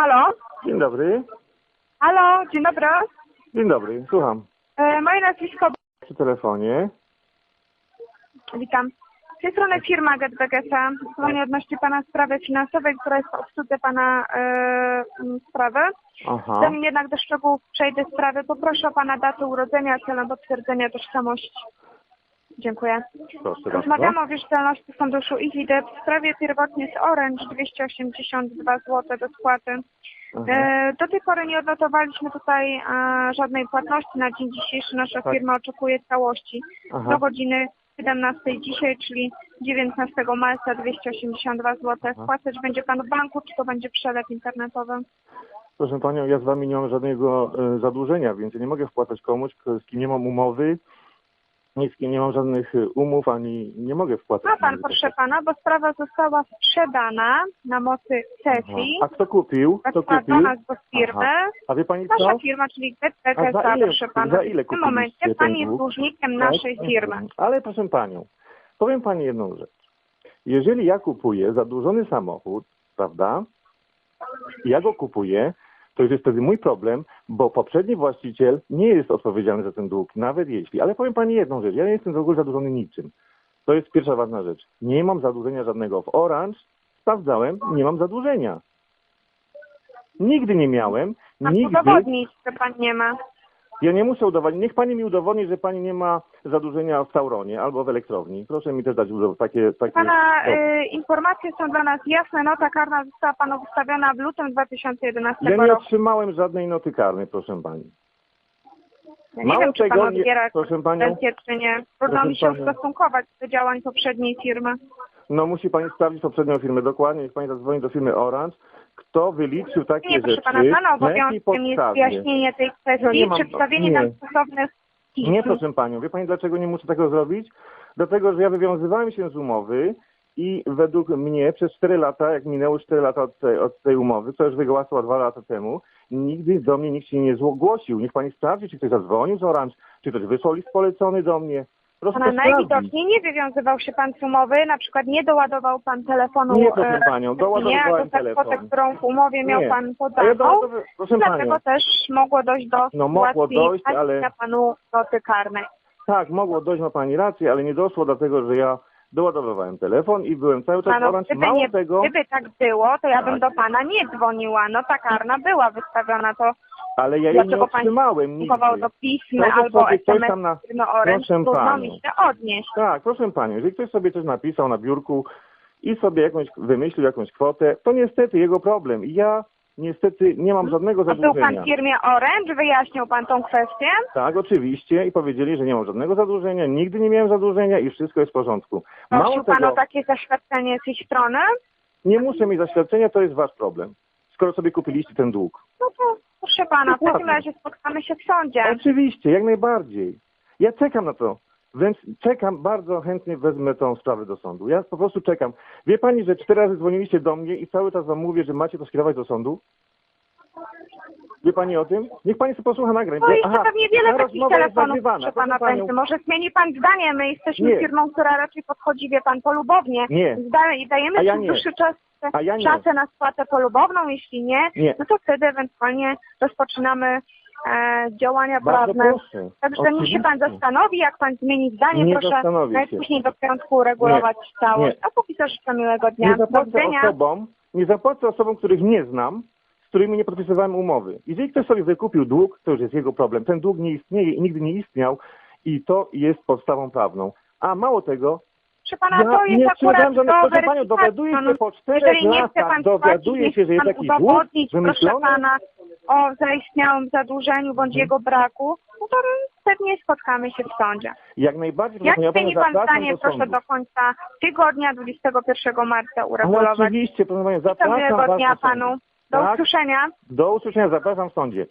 Halo? Dzień dobry. Halo, dzień dobry. Dzień dobry, słucham. E, moje nazwisko, Przy telefonie. witam. Z tej strony firma GetBGC. Dzwonię odnośnie Pana sprawy finansowej, która jest w obsłudze Pana e, sprawy. Aha. Zanim jednak do szczegółów przejdę sprawy, poproszę o Pana datę urodzenia celem potwierdzenia tożsamości. Dziękuję. Rozmawiamy o wierzytelności funduszu EasyDebt w sprawie pierwotnie z Orange 282 zł do spłaty. E, Do tej pory nie odnotowaliśmy tutaj żadnej płatności. Na dzień dzisiejszy nasza Tak. firma oczekuje całości Aha. do godziny 17 dzisiaj, czyli 19 marca 282 zł. Aha. Wpłacać będzie Pan w banku, czy to będzie przelew internetowy? Proszę Panią, ja z Wami nie mam żadnego e, zadłużenia, więc ja nie mogę wpłacać komuś, z kim nie mam umowy, nic z kim nie mam żadnych e, umów, ani nie mogę wpłacać. Ma Pan, proszę Pana, bo sprawa została sprzedana na mocy Aha. sesji. A kto kupił? Kto Weszła kupił? nas do firmy. Aha. A wie Pani co? Nasza firma, czyli A za GetBGC, ile- proszę Pana. za ile w tym momencie Pan jest dłużnikiem Tak? naszej firmy. Ale proszę Panią, powiem Pani jedną rzecz. Jeżeli ja kupuję zadłużony samochód, prawda, ja go kupuję, to już jest wtedy mój problem, bo poprzedni właściciel nie jest odpowiedzialny za ten dług, nawet jeśli. Ale powiem Pani jedną rzecz, ja nie jestem w ogóle zadłużony niczym. To jest pierwsza ważna rzecz. Nie mam zadłużenia żadnego. W Orange sprawdzałem, nie mam zadłużenia. Nigdy nie miałem, Mam nigdy. udowodnić, że Pan nie ma. Ja nie muszę udowodnić. Niech pani mi udowodni, że pani nie ma zadłużenia w Sauronie albo w elektrowni. Proszę mi też dać takie. takie Pana dowody. y, informacje są dla nas jasne. Nota karna została Panu wystawiona w lutym 2011 ja nie roku. otrzymałem żadnej noty karnej, proszę pani. Ja nie mało wiem, czy Pan nie- odbiera proszę panią, czy nie. Trudno proszę mi się panią. ustosunkować do działań poprzedniej firmy. No musi pani sprawdzić poprzednią firmę dokładnie. Niech pani zadzwoni do firmy Orange. Kto wyliczył takie Nie, proszę rzeczy? Pana, Pana na jakiej obowiązkiem jest podstawie? wyjaśnienie tej kwestii, nie mam- przedstawienie nie. nam stosownych pism. Nie, proszę panią. Wie pani, dlaczego nie muszę tego zrobić? Dlatego, że ja wywiązywałem się z umowy i według mnie przez 4 lata, jak minęły 4 lata od tej, od tej umowy, co już wygasła 2 lata temu, nigdy do mnie nikt się nie zgłosił. Niech pani sprawdzi, czy ktoś zadzwonił z Orange, czy ktoś wysłał list polecony do mnie. Proszę Pana najwidoczniej nie wywiązywał się Pan z umowy, na przykład nie doładował Pan telefonu. Nie, proszę e, panią, doładowywałem nie, kwotę, telefon. którą w umowie miał Nie. Pan ja podaną. doładowy- proszę Dlatego panią, też mogło dojść do No, mogło dojść, ale-. Panu noty karnej. tak, mogło dojść, ma pani rację, ale nie doszło dlatego, że ja doładowywałem telefon i byłem cały czas Panu, Orange. gdyby, Mało nie, tego, gdyby tak było, to ja bym Tak. do Pana nie dzwoniła. Nota karna była wystawiona, to ale ja jej nie dlaczego pan otrzymałem nigdy. do pism No to albo sobie SMS tam na- Orange, Proszę panią. odnieść. Tak, proszę panią, jeżeli ktoś sobie coś napisał na biurku i sobie jakąś wymyślił jakąś kwotę, to niestety jego problem. I ja niestety nie mam żadnego A był Pan zadłużenia. w firmie Orange? Wyjaśnił Pan tą kwestię? Tak, oczywiście i powiedzieli, że nie mam żadnego zadłużenia, nigdy nie miałem zadłużenia i wszystko jest w porządku. Mało Prosił Pan o tego, takie zaświadczenie z ich strony? nie muszę mieć zaświadczenia, to jest wasz problem. Skoro sobie kupiliście ten dług. No to proszę Pana, w takim Dokładnie. razie spotkamy się w sądzie. Oczywiście, jak najbardziej. Ja czekam na to. Wręcz czekam, bardzo chętnie wezmę tą sprawę do sądu. Ja po prostu czekam. Wie pani, że cztery razy dzwoniliście do mnie i cały czas wam mówię, że macie to skierować do sądu? Wie pani o tym? Niech pani sobie posłucha nagrań. No jeszcze pewnie wiele ta takich telefonów proszę Pana będzie. Może zmieni Pan zdanie, my jesteśmy Nie. firmą, która raczej podchodzi, wie Pan, polubownie. Nie. Zda- i dajemy ja dłuższy czas, A ja nie. szansę na spłatę polubowną, jeśli nie, Nie. no to wtedy ewentualnie rozpoczynamy działania Bardzo prawne. proszę. Także niech się Pan Oczywiście. zastanowi, jak Pan zmieni zdanie, Nie proszę najpóźniej do piątku uregulować całość. Nie. A póki co życzę miłego dnia. Nie zapłacę osobom, nie zapłacę osobom, których nie znam, z którymi nie podpisywałem umowy. Jeżeli ktoś sobie wykupił dług, to już jest jego problem. Ten dług nie istnieje i nigdy nie istniał i to jest podstawą prawną. A mało tego, Proszę Pana, ja to jest nie akurat do proszę Panią, dowiaduję No, się po czterech Jeżeli nie chce latach, Pan dowiaduję płacić, się, że jest taki dług wymyślony. Pana, o zaistniałym zadłużeniu bądź Mhm. jego braku, no to pewnie spotkamy się w sądzie. Jak najbardziej, Jak ja zmieni Panią Pan zdanie, do proszę do końca tygodnia 21 marca Ale uregulować. oczywiście, proszę Panią, zapraszam Was dnia do sądu. Panu. Do Tak? usłyszenia. Do usłyszenia, zapraszam w sądzie.